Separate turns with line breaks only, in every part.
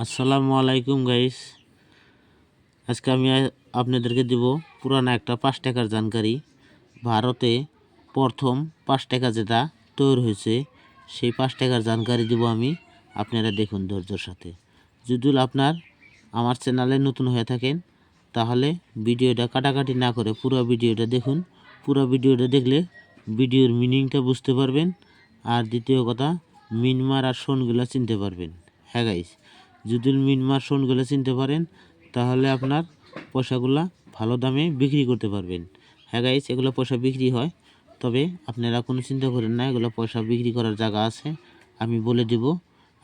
আসসালামু আলাইকুম গাইস আজকে আমি আপনাদেরকে দিব পুরানো একটা পাঁচ টাকার জানকারি। ভারতে প্রথম পাঁচ টাকা যেটা তৈরি হয়েছে, সেই পাঁচ টাকার জানকারি দিব আমি। আপনারা দেখুন ধৈর্যর সাথে। যদি আপনার আমার চ্যানেলে নতুন হয়ে থাকেন, তাহলে ভিডিওটা কাটাকাটি না করে পুরো ভিডিওটা দেখুন। পুরো ভিডিওটা দেখলে ভিডিওর মিনিংটা বুঝতে পারবেন। আর দ্বিতীয় কথা, মিনমার আর শোনগুলো চিনতে পারবেন। হ্যাঁ গাইস যদি মিন মাস শোনগুলো চিনতে পারেন, তাহলে আপনার পয়সাগুলা ভালো দামে বিক্রি করতে পারবেন। হ্যাঁ গাইস এগুলো পয়সা বিক্রি হয়, তবে আপনারা কোনো চিন্তা করেন না, এগুলো পয়সা বিক্রি করার জায়গা আছে। আমি বলে দিব,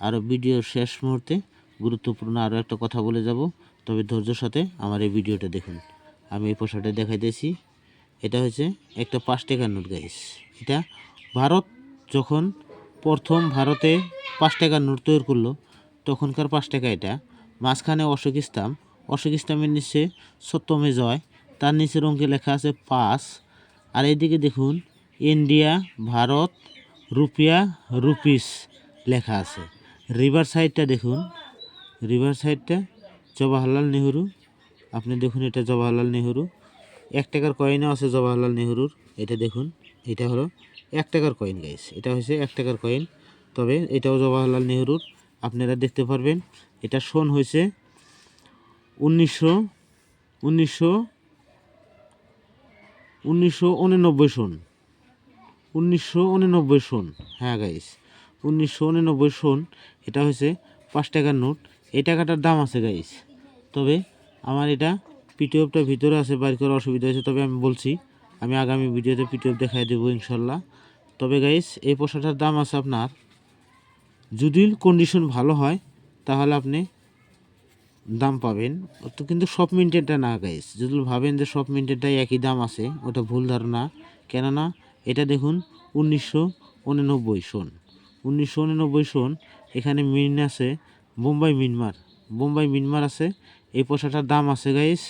আর ভিডিওর শেষ মুহূর্তে গুরুত্বপূর্ণ আরও একটা কথা বলে যাব, তবে ধৈর্যের সাথে আমার এই ভিডিওটা দেখুন। আমি এই পয়সাটা দেখাইতেছি, এটা হচ্ছে একটা পাঁচ টাকার নোট গাইস এটা ভারত যখন প্রথম ভারতে পাঁচ টাকার নোট তৈরি করল তখনকার পাঁচ টাকা এটা। মাঝখানে অশোক ইসলাম। অশোক ইসলামের নিচে সত্যমে জয়। তার নিচের অঙ্কে লেখা আছে পাঁচ। আর এদিকে দেখুন, ইন্ডিয়া, ভারত, রুপিয়া, রুপিস লেখা আছে। রিভার সাইডটা দেখুন। রিভার সাইডটা জওয়াহরলাল নেহরু। আপনি দেখুন এটা জওয়াহরলাল নেহরু। এক টাকার কয়েনও আছে জওয়াহরলাল নেহরুর। এটা দেখুন, এটা হলো এক টাকার কয়েন গাইস এটা হচ্ছে এক টাকার কয়েন। তবে এটাও জওয়াহরলাল নেহরুর। আপনারা দেখতে পারবেন, এটা সন হয়েছে উনিশশো উনিশশো উনিশশো উননব্বই সন উনিশশো উননব্বই সন হ্যাঁ গাইস উনিশশো উননব্বই সন এটা হয়েছে পাঁচ টাকার নোট। এই টাকাটার দাম আছে গাইস তবে আমার এটা পিটিএফটা ভিতরে আছে, বাইর করার অসুবিধা হয়েছে, তবে আমি বলছি, আমি আগামী ভিডিওতে পিটিএফ দেখাই দেবো ইনশাল্লাহ। তবে গাইস এই পোশাকটার দাম আছে আপনার যদি কন্ডিশন ভালো হয়, তাহলে আপনি দাম পাবেন। তো কিন্তু সব মিনিটেরটা না গাইস যদি ভাবেন যে সব মিনিটেরটাই একই দাম আছে, ওটা ভুল ধারণা। কেননা এটা দেখুন, উনিশশো উননব্বই সন। উনিশশো উননব্বই সন, এখানে মিন আছে বোম্বাই মিনমার। বোম্বাই মিনমার আছে, এই পোশাকটার দাম আছে গাইস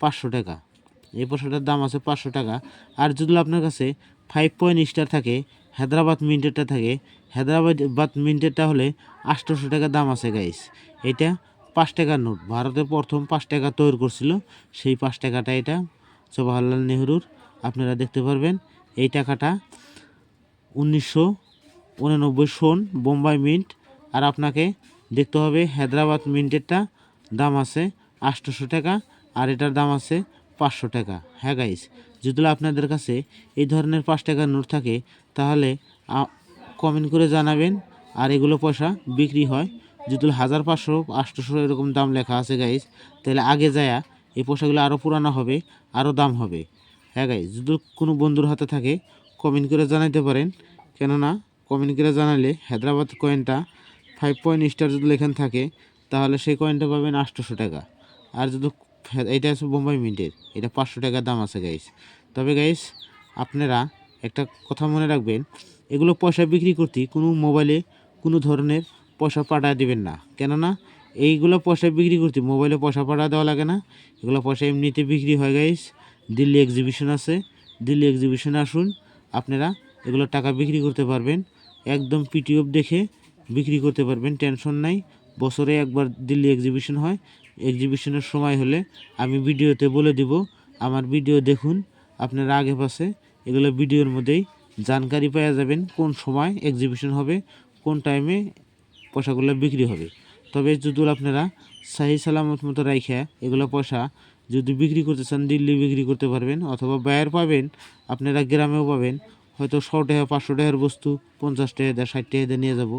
পাঁচশো টাকা। এই পোশাকটার দাম আছে পাঁচশো টাকা। আর যদি আপনার কাছে ফাইভ পয়েন্ট স্টার থাকে, হায়দ্রাবাদ মিন্টেরটা থাকে। হায়দ্রাবাদ বাদ মিন্টেরটা হলে আটশোশো টাকা দাম আছে গাইস এটা পাঁচ টাকার নোট। ভারতে প্রথম পাঁচ টাকা তৈরি করছিল, সেই পাঁচ টাকাটা এটা জওয়াহরলাল নেহরুর। আপনারা দেখতে পারবেন, এই টাকাটা উনিশশো উননব্বই সন বোম্বাই মিন্ট আর আপনাকে দেখতে হবে, হায়দ্রাবাদ মিন্টেরটা দাম আছে আটশোশো টাকা, আর এটার দাম আছে পাঁচশো টাকা। হ্যাঁ গাইস যদি আপনাদের কাছে এই ধরনের পাঁচ টাকার নোট থাকে, তাহলে কমেন্ট করে জানাবেন। আর এগুলো পয়সা বিক্রি হয়। যদি হাজার পাঁচশো, আটশোশো এরকম দাম লেখা আছে গাইস তাহলে আগে যায়া এই পয়সাগুলো আরও পুরানো হবে আরও দাম হবে। হ্যাঁ গাইস যদি কোনো বন্ধুর হাতে থাকে কমেন্ট করে জানাইতে পারেন। কেননা কমেন্ট করে জানালে হায়দ্রাবাদ কয়েনটা ফাইভ পয়েন্ট স্টার যদি লেখান থাকে, তাহলে সেই কয়েনটা পাবেন আটশোশো টাকা। আর যদি এটা আছে বোম্বাই মিন্টের। এটা পাঁচশো টাকা দাম আছে গাইস তবে গাইস আপনারা একটা কথা মনে রাখবেন, এগুলো পয়সা বিক্রি করতে কোনো মোবাইলে কোনো ধরনের পয়সা পাঠায় দেবেন না। কেননা, এইগুলো পয়সা বিক্রি করতে মোবাইলে পয়সা পাঠা দেওয়া লাগে না। এগুলো পয়সা এমনিতে বিক্রি হয় গাইস দিল্লি এক্সিবিশন আছে। দিল্লি এক্সিবিশনে আসুন, আপনারা এগুলো টাকা বিক্রি করতে পারবেন। একদম পিটিএফ দেখে বিক্রি করতে পারবেন, টেনশন নাই। বছরে একবার দিল্লি এক্সিবিশন হয়। এক্সিবিশনের সময় হলে আমি ভিডিওতে বলে দিব, আমার ভিডিও দেখুন, আপনারা আগে পাশে। এগুলো ভিডিওর মধ্যেই জানকারি পাওয়া যাবেন, কোন সময় এক্সিবিশন হবে, কোন টাইমে পয়সাগুলো বিক্রি হবে। তবে যদি আপনারা সাহি সালামত মতো রাইখা এগুলো পয়সা যদি বিক্রি করতে চান, দিল্লি বিক্রি করতে পারবেন অথবা বায়ার পাবেন, আপনারা গ্রামেও পাবেন হয়তো শো টাকা, পাঁচশো টাকার বস্তু, পঞ্চাশ টাকা দেয়, ষাট টাকা দিয়ে নিয়ে যাব।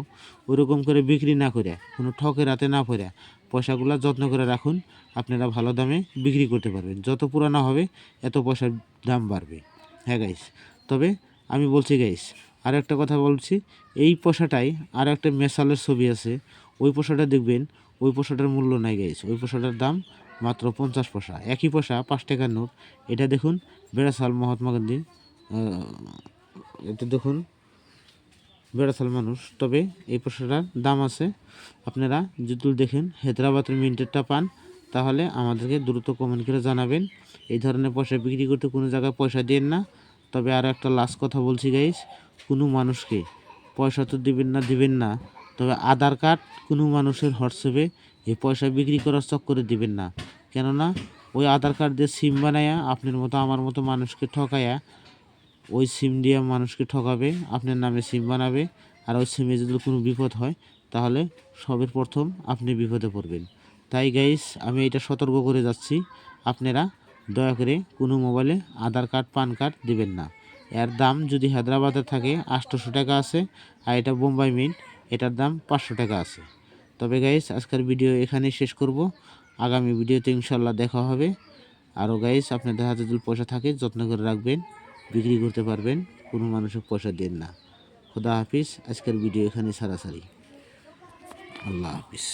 ওরকম করে বিক্রি না করে কোনো ঠকের হাতে না পড়ে পয়সাগুলো যত্ন করে রাখুন, আপনারা ভালো দামে বিক্রি করতে পারবেন। যত পুরানো হবে, এত পয়সার দাম বাড়বে। হ্যাঁ গাইস তবে আমি বলছি গাইস আর একটা কথা বলছি, এই পয়সাটাই আর একটা মেশালের ছবি আছে। ওই পয়সাটা দেখবেন, ওই পয়সাটার মূল্য নাই গাইস ওই পয়সাটার দাম মাত্র পঞ্চাশ পয়সা। একই পয়সা, পাঁচ টাকার নোট। এটা দেখুন, বেড়াসাল মহাত্মা গান্ধী এটা দেখুন বেড়াসাল মানুষ, তবে এই পয়সাটার দাম আছে। আপনারা যদি দেখেন হায়দ্রাবাদের মিন্টেরটা পান, তাহলে আমাদেরকে দ্রুত কমেন্ট করে জানাবেন। এই ধরনের পয়সা বিক্রি করতে কোনো জায়গায় পয়সা দেন না। তবে আর একটা লাস্ট কথা বলছি গাইস কোনো মানুষকে পয়সা তো দিবেন না দিবেন না। তবে আধার কার্ড কোনো মানুষের হোয়াটসঅ্যাপে এই পয়সা বিক্রি করার চক করে দিবেন না। কেননা, ওই আধার কার্ড দিয়ে সিম বানায়া, আপনার মতো, আমার মতো মানুষকে ঠকায়া ওই সিম দিয়ে মানুষকে ঠকাবে, আপনার নামে সিম বানাবে, আর ওই সিমে যদি কোনো বিপদ হয়, তাহলে সবের প্রথম আপনি বিপদে পড়বেন। তাই গাইস আমি এটা সতর্ক করে যাচ্ছি, আপনারা দয়া করে কোনো মোবাইলে আধার কার্ড, পান কার্ড দেবেন না। এর দাম যদি হায়দ্রাবাদে থাকে আটশোশো টাকা আছে, আর এটা বোম্বাই মিন্ট এটার দাম পাঁচশো টাকা আছে। তবে গাইস আজকের ভিডিও এখানেই শেষ করব। আগামী ভিডিওতে ইনশাল্লাহ দেখা হবে। আরও গাইস আপনাদের হাতে যদি পয়সা থাকে, যত্ন করে রাখবেন। বিক্রি করতে পারবেন, কোনো মানুষের পয়সা দেন না। খোদা হাফিজ, আজকের ভিডিও এখানে সারাসারি। আল্লাহ হাফিজ।